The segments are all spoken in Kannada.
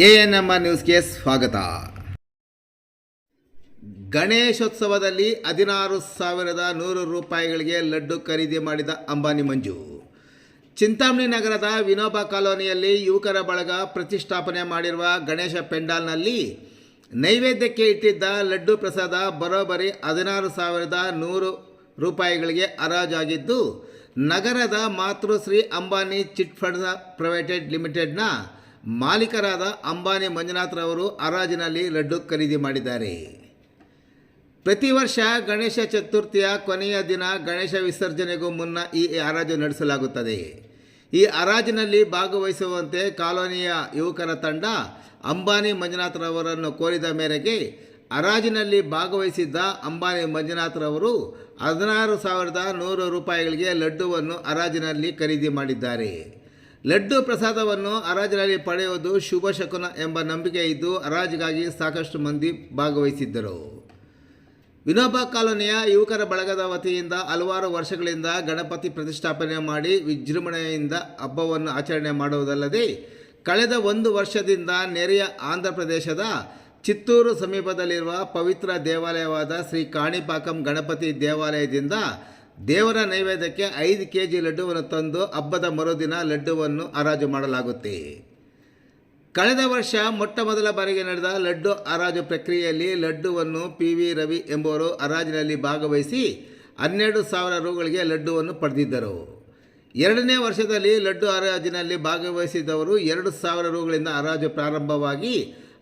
ಎ ಎನ್ ಎಂ ಆರ್ ನ್ಯೂಸ್ಗೆ ಸ್ವಾಗತ. ಗಣೇಶೋತ್ಸವದಲ್ಲಿ ಹದಿನಾರು ಸಾವಿರದ ನೂರು ರೂಪಾಯಿಗಳಿಗೆ ಲಡ್ಡು ಖರೀದಿ ಮಾಡಿದ ಅಂಬಾನಿ ಮಂಜು. ಚಿಂತಾಮಣಿ ನಗರದ ವಿನೋಬ ಕಾಲೋನಿಯಲ್ಲಿ ಯುವಕರ ಬಳಗ ಪ್ರತಿಷ್ಠಾಪನೆ ಮಾಡಿರುವ ಗಣೇಶ ಪೆಂಡಾಲ್ನಲ್ಲಿ ನೈವೇದ್ಯಕ್ಕೆ ಇಟ್ಟಿದ್ದ ಲಡ್ಡು ಪ್ರಸಾದ ಬರೋಬ್ಬರಿ ಹದಿನಾರು ಸಾವಿರದ ನೂರು ರೂಪಾಯಿಗಳಿಗೆ ಹರಾಜಾಗಿದ್ದು, ನಗರದ Matrushree Ambani chit funds private ಲಿಮಿಟೆಡ್ನ ಮಾಲೀಕರಾದ ಅಂಬಾನಿ ಮಂಜುನಾಥ್ರವರು ಹರಾಜಿನಲ್ಲಿ ಲಡ್ಡು ಖರೀದಿ ಮಾಡಿದ್ದಾರೆ. ಪ್ರತಿ ವರ್ಷ ಗಣೇಶ ಚತುರ್ಥಿಯ ಕೊನೆಯ ದಿನ ಗಣೇಶ ವಿಸರ್ಜನೆಗೂ ಮುನ್ನ ಈ ಹರಾಜು ನಡೆಸಲಾಗುತ್ತದೆ. ಈ ಹರಾಜಿನಲ್ಲಿ ಭಾಗವಹಿಸುವಂತೆ ಕಾಲೋನಿಯ ಯುವಕರ ತಂಡ ಅಂಬಾನಿ ಮಂಜುನಾಥ್ರವರನ್ನು ಕೋರಿದ ಮೇರೆಗೆ ಹರಾಜಿನಲ್ಲಿ ಭಾಗವಹಿಸಿದ್ದ ಅಂಬಾನಿ ಮಂಜುನಾಥ್ರವರು ಹದಿನಾರು ಸಾವಿರದ ನೂರು ರೂಪಾಯಿಗಳಿಗೆ ಲಡ್ಡುವನ್ನು ಹರಾಜಿನಲ್ಲಿ ಖರೀದಿ ಮಾಡಿದ್ದಾರೆ. ಲಡ್ಡು ಪ್ರಸಾದವನ್ನು ಹರಾಜಿನಲ್ಲಿ ಪಡೆಯುವುದು ಶುಭ ಶಕುನ ಎಂಬ ನಂಬಿಕೆ ಇದ್ದು ಹರಾಜಿಗಾಗಿ ಸಾಕಷ್ಟು ಮಂದಿ ಭಾಗವಹಿಸಿದ್ದರು. ವಿನೋಬ ಕಾಲೋನಿಯ ಯುವಕರ ಬಳಗದ ವತಿಯಿಂದ ಹಲವಾರು ವರ್ಷಗಳಿಂದ ಗಣಪತಿ ಪ್ರತಿಷ್ಠಾಪನೆ ಮಾಡಿ ವಿಜೃಂಭಣೆಯಿಂದ ಹಬ್ಬವನ್ನು ಆಚರಣೆ ಮಾಡುವುದಲ್ಲದೆ, ಕಳೆದ ಒಂದು ವರ್ಷದಿಂದ ನೆರೆಯ ಆಂಧ್ರ ಪ್ರದೇಶದ ಚಿತ್ತೂರು ಸಮೀಪದಲ್ಲಿರುವ ಪವಿತ್ರ ದೇವಾಲಯವಾದ ಶ್ರೀ ಕಾಣಿಪಾಕಂ ಗಣಪತಿ ದೇವಾಲಯದಿಂದ ದೇವರ ನೈವೇದ್ಯಕ್ಕೆ ಐದು ಕೆ ಜಿ ಲಡ್ಡುವನ್ನು ತಂದು ಹಬ್ಬದ ಮರುದಿನ ಲಡ್ಡುವನ್ನು ಹರಾಜು ಮಾಡಲಾಗುತ್ತೆ. ಕಳೆದ ವರ್ಷ ಮೊಟ್ಟ ಮೊದಲ ಬಾರಿಗೆ ನಡೆದ ಲಡ್ಡು ಹರಾಜು ಪ್ರಕ್ರಿಯೆಯಲ್ಲಿ ಲಡ್ಡುವನ್ನು ಪಿ ವಿ ರವಿ ಎಂಬುವರು ಹರಾಜಿನಲ್ಲಿ ಭಾಗವಹಿಸಿ ಹನ್ನೆರಡು ಸಾವಿರ ರೂಗಳಿಗೆ ಲಡ್ಡುವನ್ನು ಪಡೆದಿದ್ದರು. ಎರಡನೇ ವರ್ಷದಲ್ಲಿ ಲಡ್ಡು ಹರಾಜಿನಲ್ಲಿ ಭಾಗವಹಿಸಿದವರು ಎರಡು ಸಾವಿರ ರೂಗಳಿಂದ ಹರಾಜು ಪ್ರಾರಂಭವಾಗಿ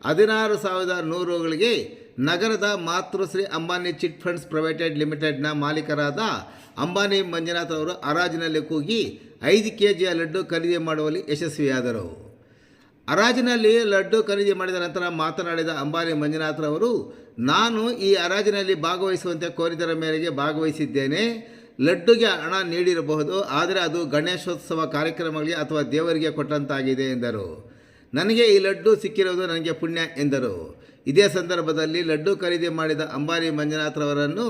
ಹದಿನಾರು ಸಾವಿರದ ನೂರು ರೂಗಳಿಗೆ ನಗರದ Matrushree Ambani chit funds private ಲಿಮಿಟೆಡ್ನ ಮಾಲೀಕರಾದ ಅಂಬಾನಿ ಮಂಜುನಾಥ್ ಅವರು ಹರಾಜಿನಲ್ಲಿ ಕೂಗಿ ಐದು ಕೆ ಜಿಯ ಲಡ್ಡು ಖರೀದಿ ಮಾಡುವಲ್ಲಿ ಯಶಸ್ವಿಯಾದರು. ಹರಾಜಿನಲ್ಲಿ ಲಡ್ಡು ಖರೀದಿ ಮಾಡಿದ ನಂತರ ಮಾತನಾಡಿದ ಅಂಬಾನಿ ಮಂಜುನಾಥ್ರವರು ನಾನು ಈ ಹರಾಜಿನಲ್ಲಿ ಭಾಗವಹಿಸುವಂತೆ ಕೋರಿದರ ಮೇರೆಗೆ ಭಾಗವಹಿಸಿದ್ದೇನೆ. ಲಡ್ಡುಗೆ ಹಣ ನೀಡಿರಬಹುದು, ಆದರೆ ಅದು ಗಣೇಶೋತ್ಸವ ಕಾರ್ಯಕ್ರಮಗಳಿಗೆ ಅಥವಾ ದೇವರಿಗೆ ಕೊಟ್ಟಂತಾಗಿದೆ ಎಂದರು. ನನಗೆ ಈ ಲಡ್ಡು ಸಿಕ್ಕಿರುವುದು ನನಗೆ ಪುಣ್ಯ ಎಂದರು. ಇದೇ ಸಂದರ್ಭದಲ್ಲಿ ಲಡ್ಡು ಖರೀದಿ ಮಾಡಿದ ಅಂಬಾರಿ ಮಂಜುನಾಥ್ರವರನ್ನು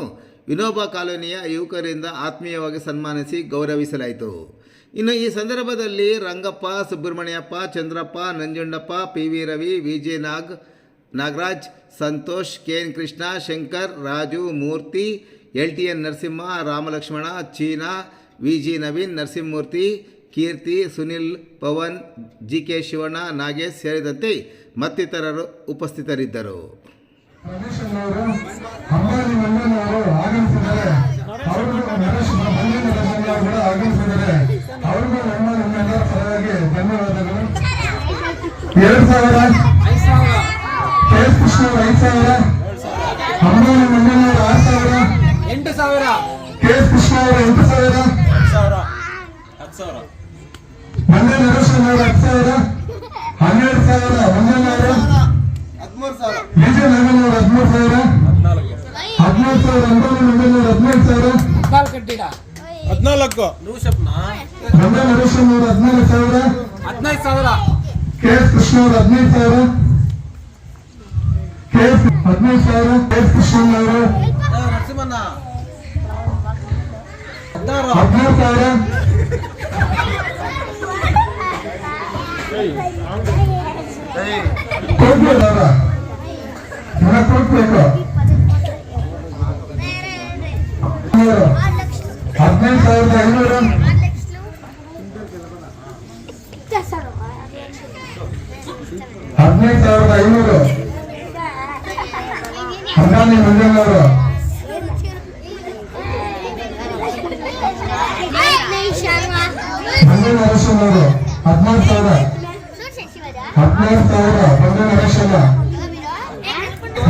ವಿನೋಬ ಕಾಲೋನಿಯ ಯುವಕರಿಂದ ಆತ್ಮೀಯವಾಗಿ ಸನ್ಮಾನಿಸಿ ಗೌರವಿಸಲಾಯಿತು. ಇನ್ನು ಈ ಸಂದರ್ಭದಲ್ಲಿ Rangappa, Subrahmanyappa, Chandrappa, Nanjundappa P V Ravi V G Nag, Nagaraj, Santosh K N Krishna, Shankar, Raju, Murthy, L T N Narasimha, Ramalakshmana, China V G Naveen, Narasimhamurthy Keerthi Sunil Pavan G K Shivanna Nagesh ಸೇರಿದಂತೆ ಮತ್ತಿತರರು ಉಪಸ್ಥಿತರಿದ್ದರು. ಎಂಟು ಸಾವಿರ. ಎಂಟು ಮಂಡನ್ ಹದಿನಾಲ್ಕು ನೂಶಪ್ನ ಮಂಡ್ಯ ನರೇಶನ್ ಅವರು ಹದಿನಾಲ್ಕು ಸಾವಿರ ಹದಿನೈದು ಸಾವಿರ ಕೆ ಎಸ್ ಕೃಷ್ಣ ಅವರು ಹದಿನೈದು ಸಾವಿರ ಕೆ ಎಸ್ ಹದಿನೈದು ಸಾವಿರ ಕೆ ಎಸ್ ಕೃಷ್ಣ ಅವರು ನರಸಿಂಹಣ್ಣ ಹದಿನಾರು ಹದಿನಾರು ಸಾವಿರ ಕೊಡ್ಬೋದು ಅವರ ಹಣ ಕೊಡ್ಬೇಕು ಮೂರು. ಹದಿನೈದು ಸಾವಿರದ ಐನೂರು. ಹದಿನೈದು ಸಾವಿರದ ಐನೂರು. ಹಂಗಾನಿ ಮಂಜನ್ ಅವರು ಮಂಜನ್ ನರೇಶನ್ ಅವರು ಹದಿನಾರು ಸಾವಿರ. ಹದಿನಾರು ಸಾವಿರ. ಮಂಜನ್ ನರೇಶನ್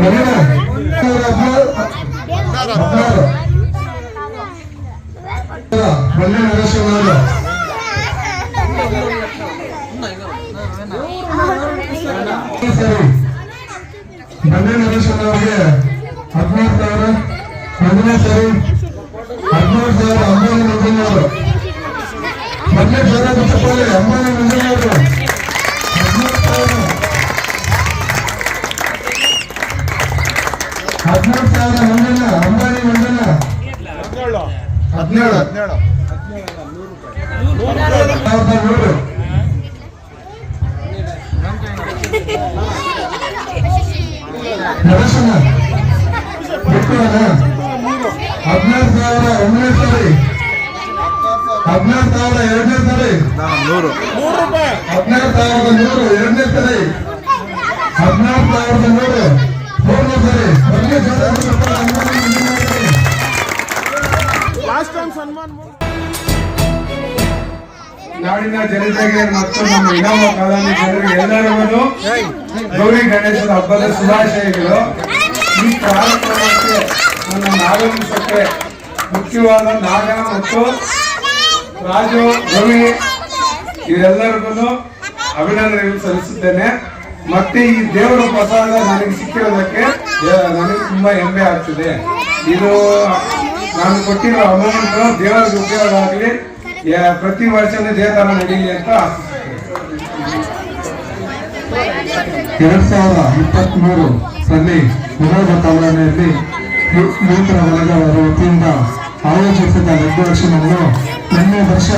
ಹದಿನಾರು. ಹದಿನಾರು. ಸರಿ ಮಂಡ್ಯ ನರೇಶನ್ ಅವರಿಗೆ ಹದಿನಾರು ಸಾವಿರ ಹದಿನೈದು ಸರಿ ಹದಿನಾರು ಸಾವಿರ ಅಂಬಾನಿ ಮಂಜನ್ ಅವರು ಮಂಡ್ಯ ಸಾವಿರ ಚಪ್ಪಾಳೆ ಅಂಬಾನಿ ಹದಿನೇಳು. ಸಾವಿರ ಒಂದನೇ ಸಾರಿ ಹದಿನಾರು ಸಾವಿರ ಎರಡನೇ ಸಾರಿ ಹದಿನಾರು ಸಾವಿರದ ನೂರು. ಎರಡನೇ ಸರಿ ಹದಿನಾರು ಸಾವಿರದ ನೂರು. ಮೂರನೇ ಸರಿ ನಾಡಿನ ಜನತೆಗೆ ಮತ್ತು ನಮ್ಮ ಇನೋವ ಕಾಲೋನಿ ಜನರಿಗೆ ಎಲ್ಲರಿಗೂ ಗೌರಿ ಗಣೇಶನ ಹಬ್ಬದ ಶುಭಾಶಯಗಳು. ಈ ಕಾರ್ಯಕ್ರಮಕ್ಕೆ ನನ್ನ ಆಗಮಿಸಕ್ಕೆ ಮುಖ್ಯವಾದ ನಾಗ ಮತ್ತು ರಾಜು ರವಿ ಇವರೆಲ್ಲರಿಗೂ ಅಭಿನಂದನೆಗಳು ಸಲ್ಲಿಸುತ್ತೇನೆ. ಮತ್ತೆ ಈ ದೇವರ ಪ್ರಸಾದ ನನಗೆ ಸಿಕ್ಕಿರೋದಕ್ಕೆ ನನಗೆ ತುಂಬಾ ಹೆಮ್ಮೆ ಆಗ್ತಿದೆ. ಇದು ನಾನು ಕೊಟ್ಟಿರೋ ಅಮೌಂಟ್ ದೇವರಿಗೆ ಉಪಯೋಗ ಆಗಲಿ ಪ್ರತಿ ವರ್ಷನೂ ದೇವರ ನಡೀಲಿ ಅಂತ ಎರಡ್ ಸಾವಿರದ ಇಪ್ಪತ್ಮೂರು ರಲ್ಲಿ ವಿನೋದ ಕಾಲೋನಿಯಲ್ಲಿ ನೂತನ ಅವರ ವತಿಯಿಂದ ಆಯೋಜಿಸಿದ ನಿರ್ದೇಶನವನ್ನು ನಿನ್ನೆ ವರ್ಷ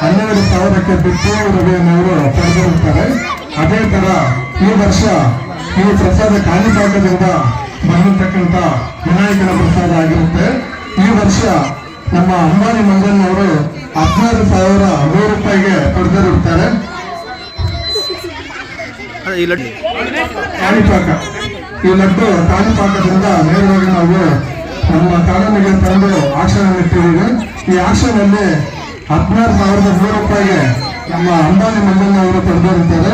ಹನ್ನೆರಡು ಸಾವಿರಕ್ಕೆ ಬಿಟ್ಟು ರವಿಯನ್ನವರು ಪಡೆದಿರುತ್ತಾರೆ ಅದೇ ತರ ಈ ವರ್ಷ ಈ ಪ್ರಸಾದ ಕಾಣಿಪಾಕದಿಂದ ಬಂದಿರತಕ್ಕಂಥ ವಿನಾಯಕನ ಪ್ರಸಾದ ಆಗಿರುತ್ತೆ. ನಮ್ಮ ಅಂಬಾನಿ ಮಂಗನ್ನವರು ಹದಿನಾರು ಸಾವಿರ ನೂರು ರೂಪಾಯಿಗೆ ಪಡೆದಿರುತ್ತಾರೆ ಕಾಣಿಪಾಕ. ಈ ಲಡ್ಡು ಕಾಣಿಪಾಕದಿಂದ ನೇರವಾಗಿ ನಾವು ನಮ್ಮ ಕಾನೂನಿಗೆ ತಂದು ಆಕ್ಷನ್ ಇಟ್ಟಿದ್ದೀವಿ. ಈ ಆಕ್ಷನ್ ಅಲ್ಲಿ ಹದಿನಾರು ಸಾವಿರದ ನೂರು ರೂಪಾಯಿಗೆ ನಮ್ಮ ಅಂಬಾನಿ ಮಂಜಣ್ಣ ಅವರು ಪಡೆದಿರುತ್ತಾರೆ